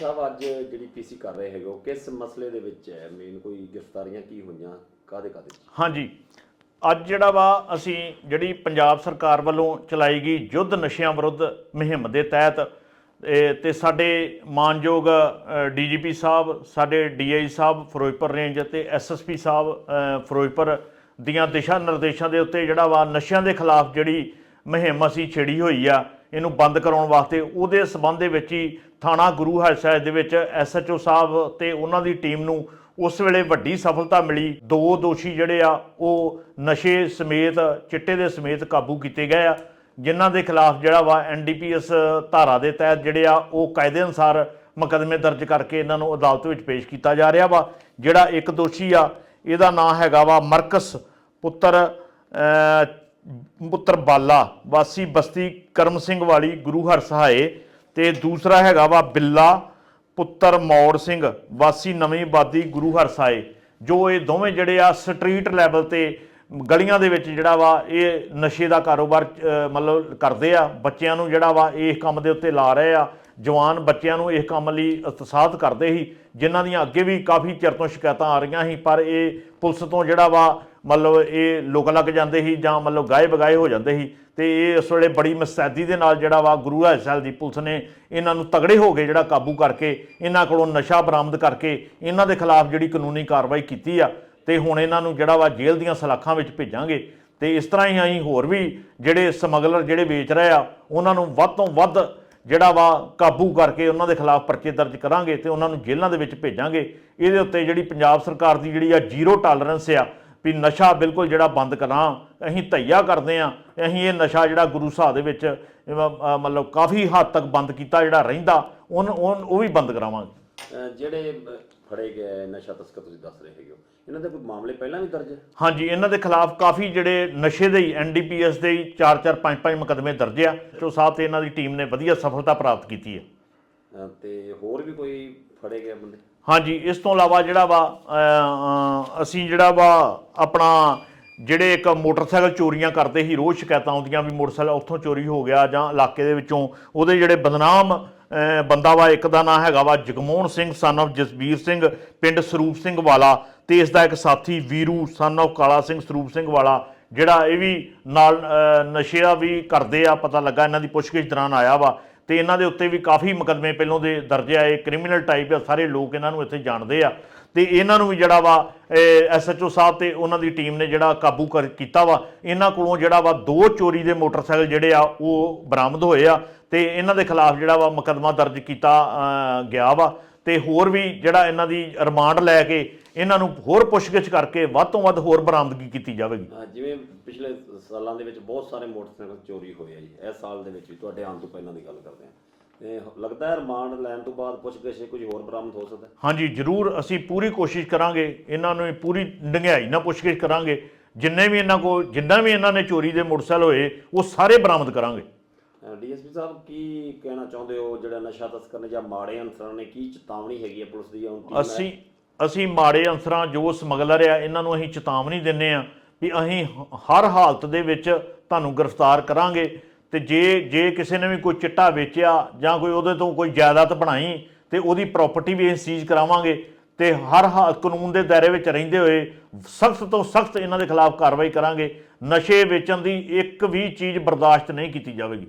ਸਾਹਿਬ, ਅੱਜ ਜਿਹੜੀ ਪੀਸੀ ਕਰ ਰਹੇ ਹੈਗੇ ਉਹ ਕਿਸ ਮਸਲੇ ਦੇ ਵਿੱਚ ਹੈ? ਮੇਨ ਕੋਈ ਗ੍ਰਿਫਤਾਰੀਆਂ ਕੀ ਹੋਈਆਂ? ਕਾਦੇ ਕਾਦੇ ਹਾਂਜੀ। ਅੱਜ ਜਿਹੜਾ ਵਾ, ਅਸੀਂ ਜਿਹੜੀ ਪੰਜਾਬ ਸਰਕਾਰ ਵੱਲੋਂ ਚਲਾਈ ਗਈ ਯੁੱਧ ਨਸ਼ਿਆਂ ਵਿਰੁੱਧ ਮੁਹਿੰਮ ਦੇ ਤਹਿਤ, ਇਹ ਤੇ ਸਾਡੇ ਮਾਨਯੋਗ ਡੀਜੀਪੀ ਸਾਹਿਬ, ਸਾਡੇ ਡੀਆਈ ਸਾਹਿਬ ਫਿਰੋਜ਼ਪੁਰ ਰੇਂਜ ਤੇ ਐਸਐਸਪੀ ਸਾਹਿਬ ਫਿਰੋਜ਼ਪੁਰ ਦੀਆਂ ਦਿਸ਼ਾ ਨਿਰਦੇਸ਼ਾਂ ਦੇ ਉੱਤੇ ਜਿਹੜਾ ਵਾ ਨਸ਼ਿਆਂ ਦੇ ਖਿਲਾਫ ਜਿਹੜੀ ਮੁਹਿੰਮ ਅਸੀਂ ਛੇੜੀ ਹੋਈ ਆ ਇਹਨੂੰ ਬੰਦ ਕਰਾਉਣ ਵਾਸਤੇ। ਉਹਦੇ ਸਬੰਧ ਦੇ ਵਿੱਚ ਹੀ ਥਾਣਾ ਗੁਰੂ ਹਰਸਾਹਿਬ ਦੇ ਵਿੱਚ ਐਸਐਚਓ ਸਾਹਿਬ ਤੇ ਉਹਨਾਂ ਦੀ ਟੀਮ ਨੂੰ ਉਸ ਵੇਲੇ ਵੱਡੀ ਸਫਲਤਾ ਮਿਲੀ। ਦੋ ਦੋਸ਼ੀ ਜਿਹੜੇ ਆ, ਉਹ ਨਸ਼ੇ ਸਮੇਤ, ਚਿੱਟੇ ਦੇ ਸਮੇਤ ਕਾਬੂ ਕੀਤੇ ਗਏ ਆ, ਜਿਨ੍ਹਾਂ ਦੇ ਖਿਲਾਫ ਜਿਹੜਾ ਵਾ ਐਨਡੀਪੀਐਸ ਧਾਰਾ ਦੇ ਤਹਿਤ ਜਿਹੜੇ ਆ, ਉਹ ਕਾਇਦੇ ਅਨੁਸਾਰ ਮੁਕੱਦਮੇ ਦਰਜ ਕਰਕੇ ਇਹਨਾਂ ਨੂੰ ਅਦਾਲਤ ਵਿੱਚ ਪੇਸ਼ ਕੀਤਾ ਜਾ ਰਿਹਾ ਵਾ। ਜਿਹੜਾ ਇੱਕ ਦੋਸ਼ੀ ਆ, ਇਹਦਾ ਨਾਮ ਹੈਗਾ ਵਾ ਮਰਕਸ ਪੁੱਤਰ ਪੁੱਤਰ ਬਾਲਾ, ਵਾਸੀ ਬਸਤੀ ਕਰਮ ਸਿੰਘ ਵਾਲੀ ਗੁਰੂ ਹਰ ਸਹਾਏ ਤੇ ਦੂਸਰਾ ਹੈਗਾ ਵਾ ਬਿੱਲਾ ਪੁੱਤਰ ਮੌੜ ਸਿੰਘ, ਵਾਸੀ ਨਵੀਂ ਬਾਦੀ ਗੁਰੂ ਹਰਸਾਏ ਜੋ ਇਹ ਦੋਵੇਂ ਜਿਹੜੇ ਆ ਸਟਰੀਟ ਲੈਵਲ ਤੇ ਗਲੀਆਂ ਦੇ ਵਿੱਚ ਜਿਹੜਾ ਵਾ ਇਹ ਨਸ਼ੇ ਦਾ ਕਾਰੋਬਾਰ ਮਤਲਬ ਕਰਦੇ ਆ, ਬੱਚਿਆਂ ਨੂੰ ਜਿਹੜਾ ਵਾ ਇਹ ਕੰਮ ਦੇ ਉੱਤੇ ਲਾ ਰਹੇ ਆ, ਜਵਾਨ ਬੱਚਿਆਂ ਨੂੰ ਇਸ ਕੰਮ ਲਈ ਉਤਸ਼ਾਹਤ ਕਰਦੇ ਸੀ, ਜਿਨ੍ਹਾਂ ਦੀਆਂ ਅੱਗੇ ਵੀ ਕਾਫੀ ਚਿਰ ਤੋਂ ਸ਼ਿਕਾਇਤਾਂ ਆ ਰਹੀਆਂ ਸੀ, ਪਰ ਇਹ ਪੁਲਿਸ ਤੋਂ ਜਿਹੜਾ ਵਾ ਮਤਲਬ ਇਹ ਲੁਕ ਲੱਗ ਜਾਂਦੇ ਸੀ ਜਾਂ ਮਤਲਬ ਗਾਏ ਬਗਾਏ ਹੋ ਜਾਂਦੇ ਸੀ ਤੇ ਇਹ ਇਸ ਵੇਲੇ ਬੜੀ ਮਸਤੈਦੀ ਦੇ ਨਾਲ ਜਿਹੜਾ ਵਾ ਗੁਰੂ ਹਰਸੈਲ ਦੀ ਪੁਲਿਸ ਨੇ ਇਹਨਾਂ ਨੂੰ ਤਗੜੇ ਹੋ ਕੇ ਜਿਹੜਾ ਕਾਬੂ ਕਰਕੇ ਇਹਨਾਂ ਕੋਲੋਂ ਨਸ਼ਾ ਬਰਾਮਦ ਕਰਕੇ ਇਹਨਾਂ ਦੇ ਖਿਲਾਫ ਜਿਹੜੀ ਕਾਨੂੰਨੀ ਕਾਰਵਾਈ ਕੀਤੀ ਆ ਤੇ ਹੁਣ ਇਹਨਾਂ ਨੂੰ ਜਿਹੜਾ ਵਾ ਜੇਲ੍ਹ ਦੀਆਂ ਸਲਾਖਾਂ ਵਿੱਚ ਭੇਜਾਂਗੇ ਤੇ ਇਸ ਤਰ੍ਹਾਂ ਹੀ ਅਸੀਂ ਹੋਰ ਵੀ ਜਿਹੜੇ ਸਮਗਲਰ ਜਿਹੜੇ ਵੇਚ ਰਹੇ ਆ, ਉਹਨਾਂ ਨੂੰ ਵੱਧ ਤੋਂ ਵੱਧ ਜਿਹੜਾ ਵਾ ਕਾਬੂ ਕਰਕੇ ਉਹਨਾਂ ਦੇ ਖਿਲਾਫ ਪਰਚੇ ਦਰਜ ਕਰਾਂਗੇ ਤੇ ਉਹਨਾਂ ਨੂੰ ਜੇਲ੍ਹਾਂ ਦੇ ਵਿੱਚ ਭੇਜਾਂਗੇ। ਇਹਦੇ ਉੱਤੇ ਜਿਹੜੀ ਪੰਜਾਬ ਸਰਕਾਰ ਦੀ ਜਿਹੜੀ ਆ ਜ਼ੀਰੋ ਟਾਲਰੈਂਸ ਆ ਵੀ ਨਸ਼ਾ ਬਿਲਕੁਲ ਜਿਹੜਾ ਬੰਦ ਕਰਾਂ ਅਸੀਂ ਧਈਆ ਕਰਦੇ ਆ ਅਸੀਂ ਇਹ ਨਸ਼ਾ ਜਿਹੜਾ ਗੁਰੂ ਸਾਹਿਬ ਦੇ ਵਿੱਚ ਮਤਲਬ ਕਾਫੀ ਹੱਦ ਤੱਕ ਬੰਦ ਕੀਤਾ ਜਿਹੜਾ ਰਹਿੰਦਾ ਉਹ ਵੀ ਬੰਦ ਕਰਾਵਾਂਗੇ। ਜਿਹੜੇ ਫੜੇ ਗਏ ਨਸ਼ਾ ਤਸਕਰ ਤੁਸੀਂ ਦੱਸ ਰਹੇ ਹੈਗੇ ਹੋ ਇਹਨਾਂ ਦੇ ਕੋਈ ਮਾਮਲੇ ਪਹਿਲਾਂ ਵੀ ਦਰਜ ਹੈ? ਹਾਂਜੀ ਇਹਨਾਂ ਦੇ ਖਿਲਾਫ ਕਾਫੀ ਜਿਹੜੇ ਨਸ਼ੇ ਦੇ ਹੀ ਐਨਡੀਪੀਐਸ ਦੇ ਹੀ 4-4 5-5 ਮੁਕੱਦਮੇ ਦਰਜ ਆ ਜੋ ਸਾਹਿਬ ਤੇ ਇਹਨਾਂ ਦੀ ਟੀਮ ਨੇ ਵਧੀਆ ਸਫਲਤਾ ਪ੍ਰਾਪਤ ਕੀਤੀ ਹੈ। ਤੇ ਹੋਰ ਵੀ ਕੋਈ ਫੜੇ ਗਏ ਬੰਦੇ? ਹਾਂਜੀ, ਇਸ ਤੋਂ ਇਲਾਵਾ ਜਿਹੜਾ ਵਾ ਅਸੀਂ ਜਿਹੜਾ ਵਾ ਆਪਣਾ ਜਿਹੜੇ ਇੱਕ ਮੋਟਰਸਾਈਕਲ ਚੋਰੀਆਂ ਕਰਦੇ ਸੀ, ਰੋਜ਼ ਸ਼ਿਕਾਇਤਾਂ ਆਉਂਦੀਆਂ ਵੀ ਮੋਟਰਸਾਈਕਲ ਉੱਥੋਂ ਚੋਰੀ ਹੋ ਗਿਆ ਜਾਂ ਇਲਾਕੇ ਦੇ ਵਿੱਚੋਂ। ਉਹਦੇ ਜਿਹੜੇ ਬਦਨਾਮ ਬੰਦਾ ਵਾ, ਇੱਕ ਦਾ ਨਾਂ ਹੈਗਾ ਵਾ ਜਗਮੋਹਨ ਸਿੰਘ, son of ਜਸਬੀਰ ਸਿੰਘ, ਪਿੰਡ ਸਰੂਪ ਸਿੰਘ ਵਾਲਾ ਤੇ ਇਸ ਦਾ ਇੱਕ ਸਾਥੀ ਵੀਰੂ, son of ਕਾਲਾ ਸਿੰਘ, ਸਰੂਪ ਸਿੰਘ ਵਾਲਾ, ਜਿਹੜਾ ਇਹ ਵੀ ਨਾਲ ਨਸ਼ੇ ਦਾ ਵੀ ਕਰਦੇ ਆ, ਪਤਾ ਲੱਗਾ ਇਹਨਾਂ ਦੀ ਪੁੱਛਗਿੱਛ ਦੌਰਾਨ ਆਇਆ ਵਾ। ਤੇ ਇਹਨਾਂ ਦੇ ਉੱਤੇ ਵੀ ਕਾਫੀ ਮੁਕੱਦਮੇ ਪਹਿਲੋਂ ਦੇ ਦਰਜ ਆਏ ਕ੍ਰਿਮੀਨਲ ਟਾਈਪ ਆ, ਸਾਰੇ ਲੋਕ ਇਹਨਾਂ ਨੂੰ ਇੱਥੇ ਜਾਣਦੇ ਆ। ਤੇ ਇਹਨਾਂ ਨੂੰ ਵੀ ਜਿਹੜਾ ਵਾ ਐਸਐਚਓ ਸਾਹਿਬ ਤੇ ਉਹਨਾਂ ਦੀ ਟੀਮ ਨੇ ਜਿਹੜਾ ਕਾਬੂ ਕਰ ਕੀਤਾ ਵਾ, ਇਹਨਾਂ ਕੋਲੋਂ ਜਿਹੜਾ ਵਾ ਦੋ ਚੋਰੀ ਦੇ ਮੋਟਰਸਾਈਕਲ ਜਿਹੜੇ ਆ, ਉਹ ਬਰਾਮਦ ਹੋਏ ਆ। ਤੇ ਇਹਨਾਂ ਦੇ ਖਿਲਾਫ ਜਿਹੜਾ ਵਾ ਮੁਕੱਦਮਾ ਦਰਜ ਕੀਤਾ ਗਿਆ ਵਾ। ਤੇ ਹੋਰ ਵੀ ਜਿਹੜਾ ਇਹਨਾਂ ਦੀ ਰਿਮਾਂਡ ਲੈ ਕੇ ਇਹਨਾਂ ਨੂੰ ਹੋਰ ਪੁੱਛਗਿੱਛ ਕਰਕੇ ਵੱਧ ਤੋਂ ਵੱਧ ਹੋਰ ਬਰਾਮਦਗੀ ਕੀਤੀ ਜਾਵੇਗੀ। ਅਹ, ਜਿਵੇਂ ਪਿਛਲੇ ਸਾਲਾਂ ਦੇ ਵਿੱਚ ਬਹੁਤ ਸਾਰੇ ਮੋਟਰਸਾਈਕਲ ਚੋਰੀ ਹੋਏ ਆ ਜੀ। ਇਸ ਸਾਲ ਦੇ ਵਿੱਚ ਵੀ ਤੁਹਾਡੇ ਆਉਣ ਤੋਂ ਪਹਿਲਾਂ ਦੀ ਗੱਲ ਕਰਦੇ ਹਾਂ। ਤੇ ਲੱਗਦਾ ਹੈ ਰਿਮਾਂਡ ਲੈਣ ਤੋਂ ਬਾਅਦ ਪੁੱਛ ਗਿੱਛ ਕੁਝ ਹੋਰ ਬਰਾਮਦ ਹੋ ਸਕਦਾ ਹੈ? ਹਾਂਜੀ ਜ਼ਰੂਰ ਅਸੀਂ ਪੂਰੀ ਕੋਸ਼ਿਸ਼ ਕਰਾਂਗੇ ਇਹਨਾਂ ਨੂੰ ਪੂਰੀ ਡੰਗਿਆਈ ਨਾਲ ਪੁੱਛਗਿੱਛ ਕਰਾਂਗੇ। ਜਿੰਨੇ ਵੀ ਇਹਨਾਂ ਕੋਲ ਜਿੰਨਾ ਵੀ ਇਹਨਾਂ ਨੇ ਚੋਰੀ ਦੇ ਮੋਟਰਸਾਈਕਲ ਹੋਏ ਉਹ ਸਾਰੇ ਬਰਾਮਦ ਕਰਾਂਗੇ। ਡੀਐਸਪੀ ਸਾਹਿਬ, ਕੀ ਕਹਿਣਾ ਚਾਹੁੰਦੇ ਹੋ? ਜਿਹੜਾ ਨਸ਼ਾ ਤਸਕਰ ਨੇ ਜਾਂ ਮਾੜੇ ਅਨਸਰਾਂ ਨੇ, ਕੀ ਚੇਤਾਵਨੀ ਹੈਗੀ ਹੈ ਪੁਲਿਸ ਦੀ ਜਾਂ ਕੀ ਅਸੀਂ ਅਸੀਂ ਮਾੜੇ ਅਨਸਰਾਂ, ਜੋ ਸਮਗਲਰ ਆ, ਇਹਨਾਂ ਨੂੰ ਅਸੀਂ ਚੇਤਾਵਨੀ ਦਿੰਨੇ ਆ ਵੀ ਅਸੀਂ ਹਰ ਹਾਲਤ ਦੇ ਵਿੱਚ ਤੁਹਾਨੂੰ ਗ੍ਰਿਫਤਾਰ ਕਰਾਂਗੇ ਤੇ ਜੇ ਜੇ ਕਿਸੇ ਨੇ ਵੀ ਕੋਈ ਚਿੱਟਾ ਵੇਚਿਆ ਜਾਂ ਕੋਈ ਉਹਦੇ ਤੋਂ ਕੋਈ ਜਾਇਦਾਦ ਬਣਾਈ ਤੇ ਉਹਦੀ ਪ੍ਰਾਪਰਟੀ ਵੀ ਅਸੀਂ ਸੀਜ਼ ਕਰਾਵਾਂਗੇ ਤੇ ਹਰ ਹਾ- ਕਾਨੂੰਨ ਦੇ ਦਾਇਰੇ ਵਿੱਚ ਰਹਿੰਦੇ ਹੋਏ ਸਖਤ ਤੋਂ ਸਖਤ ਇਹਨਾਂ ਦੇ ਖਿਲਾਫ ਕਾਰਵਾਈ ਕਰਾਂਗੇ। ਨਸ਼ੇ ਵੇਚਣ ਦੀ ਇੱਕ ਵੀ ਚੀਜ਼ ਬਰਦਾਸ਼ਤ ਨਹੀਂ ਕੀਤੀ ਜਾਵੇਗੀ।